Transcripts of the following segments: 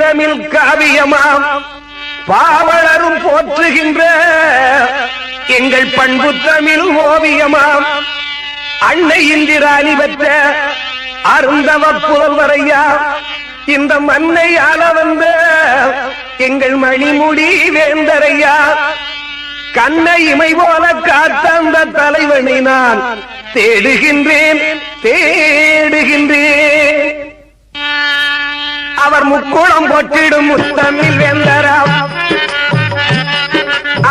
தமிழ் காவியமாம் பாவலரும் போற்றுகின்ற எங்கள் பண்பு தமிழ் ஓவியமாம் அன்னை இந்திராணி பெற்ற அருந்தவ புதல்வரையா இந்த மண்ணை ஆள வந்த எங்கள் மணிமுடி வேந்தரையா? கண்ணை இமை போல காத்த அந்த தலைவனை நான் தேடுகின்றேன் தேடுகின்றேன். அவர் முக்குளம் போட்டிடும் முத்தமிழ் வேந்தராம்.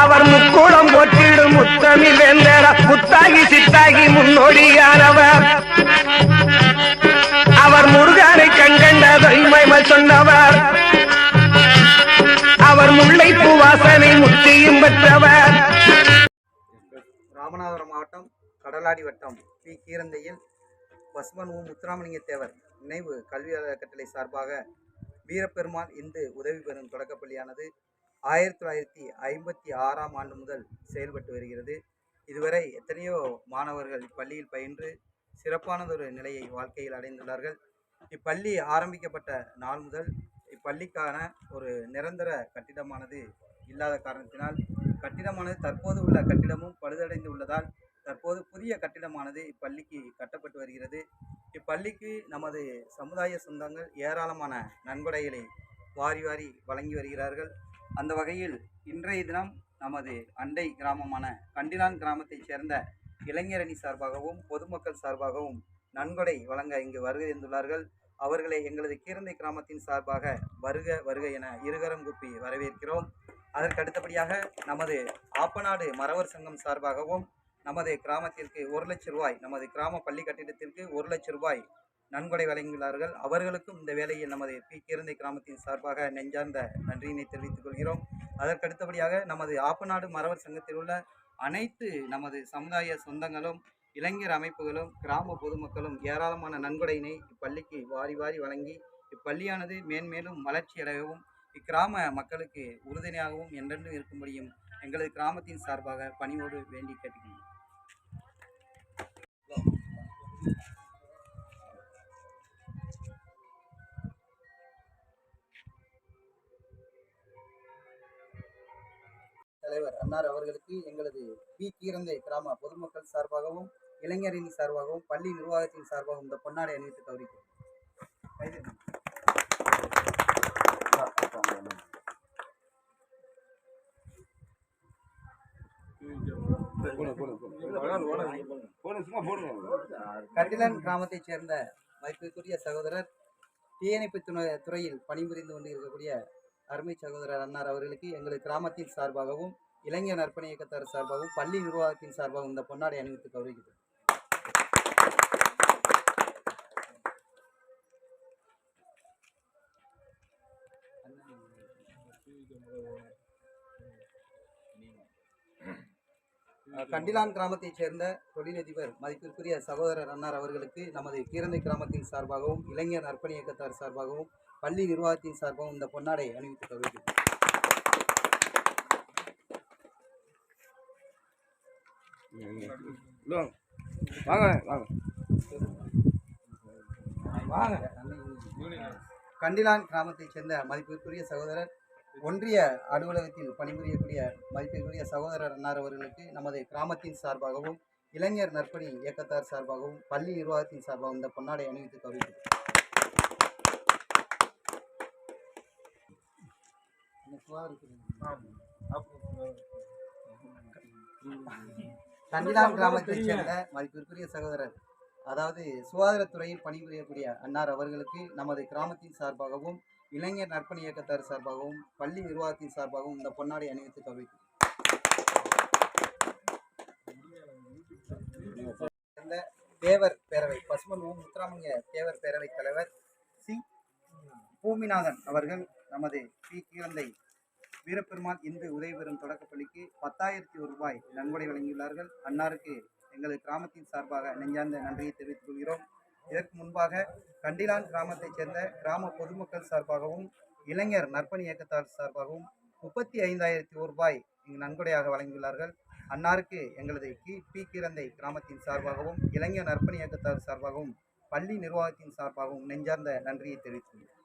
அவர் முக்குளம் போட்டிடும் முத்தமிழ் வேந்தரா முத்தாகி சித்தாகி முன்னோடியானவர். அவர் முருகனை கண்கண்ட தொய்மை சொன்னவர். அவர் முல்லைப்பூ வாசனை முத்தியும் பெற்றவர். ராமநாதபுரம் மாவட்டம் கடலாடி வட்டம் பி கீரந்தையில் பசுமன் ஓ முத்துராமலிங்க தேவர் நினைவு கல்வி அறக்கட்டளை சார்பாக வீரப்பெருமாள் இந்து உதவி பெறும் தொடக்கப்பள்ளியானது ஆயிரத்தி தொள்ளாயிரத்தி ஐம்பத்தி ஆறாம் ஆண்டு முதல் செயல்பட்டு வருகிறது. இதுவரை எத்தனையோ மாணவர்கள் இப்பள்ளியில் பயின்று சிறப்பானதொரு நிலையை வாழ்க்கையில் அடைந்துள்ளார்கள். இப்பள்ளி ஆரம்பிக்கப்பட்ட நாள் முதல் இப்பள்ளிக்கான ஒரு நிரந்தர கட்டிடமானது இல்லாத காரணத்தினால் கட்டிடமானது தற்போது உள்ள கட்டிடமும் பழுதடைந்து உள்ளதால் தற்போது புதிய கட்டிடமானது இப்பள்ளிக்கு கட்டப்பட்டு வருகிறது. இப்பள்ளிக்கு நமது சமுதாய சொந்தங்கள் ஏராளமான நன்கொடைகளை வாரி வாரி வழங்கி வருகிறார்கள். அந்த வகையில் இன்றைய தினம் நமது அண்டை கிராமமான கண்டிலான் கிராமத்தைச் சேர்ந்த இளைஞரணி சார்பாகவும் பொதுமக்கள் சார்பாகவும் நன்கொடை வழங்க இங்கு வருகை இருந்துள்ளார்கள் அவர்களை எங்களது கீரந்தை கிராமத்தின் சார்பாக வருக வருக என இருகரம் குப்பி வரவேற்கிறோம். அதற்கு அடுத்தபடியாக நமது ஆப்பநாடு மறவர் சங்கம் சார்பாகவும் நமது கிராமத்திற்கு ஒரு லட்சம் ரூபாய் நமது கிராம பள்ளி கட்டிடத்திற்கு ஒரு லட்சம் ரூபாய் நன்கொடை வழங்கியுள்ளார்கள் அவர்களுக்கும் இந்த வேலையில் நமது பி. கீரந்தை கிராமத்தின் சார்பாக நெஞ்சார்ந்த நன்றியினை தெரிவித்துக் கொள்கிறோம். அதற்கடுத்தபடியாக நமது ஆப்பநாடு மறவர் சங்கத்தில் உள்ள அனைத்து நமது சமுதாய சொந்தங்களும் இளைஞர் அமைப்புகளும் கிராம பொதுமக்களும் ஏராளமான நன்கொடையினை இப்பள்ளிக்கு வாரி வாரி வழங்கி இப்பள்ளியானது மேன்மேலும் வளர்ச்சியடையவும் இக்கிராம மக்களுக்கு உறுதுணையாகவும் என்றென்றும் இருக்கும்படியும் எங்களது கிராமத்தின் சார்பாக பணியோடு வேண்டி கேட்டுக்கிறேன் தலைவர் அன்னார் அவர்களுக்கு எங்களது பி. கீரந்தை கிராம பொதுமக்கள் சார்பாகவும் இளைஞரணி சார்பாகவும் பள்ளி நிர்வாகத்தின் சார்பாகவும் இந்த பொன்னாடை அணிவித்து கௌரிக்கிறோம் கைது. கிராமத்தைச் சேர்ந்த மதிப்பிற்குரிய சகோதரர் தீயணைப்பு துணை துறையில் பணிபுரிந்து கொண்டு இருக்கக்கூடிய அருமை சகோதரர் அன்னார் அவர்களுக்கு எங்களது கிராமத்தின் சார்பாகவும் இளைஞர் நற்பணி இயக்கத்தார் சார்பாகவும் பள்ளி நிர்வாகத்தின் சார்பாகவும் இந்த பொன்னாடை அணிவித்து கௌரவிக்கிறோம் கண்டிலான் கிராமத்தைச் சேர்ந்த தொழிலதிபர் மதிப்பிற்குரிய சகோதரர் அன்னார் அவர்களுக்கு நமது கீரந்தை கிராமத்தின் சார்பாகவும் இளைஞர் நற்பணி இயக்கத்தார் சார்பாகவும் பள்ளி நிர்வாகத்தின் சார்பாகவும் இந்த பொன்னாடை அணிவித்து கௌரவிக்கிறோம் வாங்க வாங்க. வாங்க கண்டிலான் கிராமத்தைச் சேர்ந்த மதிப்பிற்குரிய சகோதரர் ஒன்றிய அலுவலகத்தில் பணிபுரியக்கூடிய மதிப்பிற்குரிய சகோதரர் அன்னார் அவர்களுக்கு நமது கிராமத்தின் சார்பாகவும் இளைஞர் நற்பணி இயக்கத்தார் சார்பாகவும் பள்ளி நிர்வாகத்தின் சார்பாகவும் இந்த பொன்னாடை அணிவித்து கௌரவிக்கிறோம் தண்டிலாம் கிராமத்தைச் சேர்ந்த மதிப்பிற்குரிய சகோதரர் அதாவது சுகாதாரத்துறையில் பணிபுரியக்கூடிய அன்னார் அவர்களுக்கு நமது கிராமத்தின் சார்பாகவும் இளைஞர் நற்பணி இயக்கத்தார் சார்பாகவும் பள்ளி நிர்வாகத்தின் சார்பாகவும் இந்த பொன்னாடை அணிவித்து கௌரவிக்கிறோம் தேவர் பேரவை பசுமன் ஓ முத்துராமலிங்க தேவர் பேரவை தலைவர் சி. பூமிநாதன் அவர்கள் நமது பி கீழந்தை வீரப்பெருமாள் இந்து உதவி பெறும் தொடக்கப்பள்ளிக்கு பத்தாயிரத்தி ஒரு ரூபாய் நன்கொடை வழங்கியுள்ளார்கள். அன்னாருக்கு எங்களது கிராமத்தின் சார்பாக நெஞ்சார்ந்த நன்றியை தெரிவித்துக் கொள்கிறோம். இதற்கு முன்பாக கண்டிலான் கிராமத்தைச் சேர்ந்த கிராம பொதுமக்கள் சார்பாகவும் இளைஞர் நற்பணி இயக்கத்தார் சார்பாகவும் முப்பத்தி ஐந்தாயிரத்தி ரூபாய் இங்கு நன்கொடையாக வழங்கியுள்ளார்கள். அன்னாருக்கு எங்களது கி. பி. கிரந்தை கிராமத்தின் சார்பாகவும் இளைஞர் நற்பணி இயக்கத்தார் சார்பாகவும் பள்ளி நிர்வாகத்தின் சார்பாகவும் நெஞ்சார்ந்த நன்றியை தெரிவித்துள்ளேன்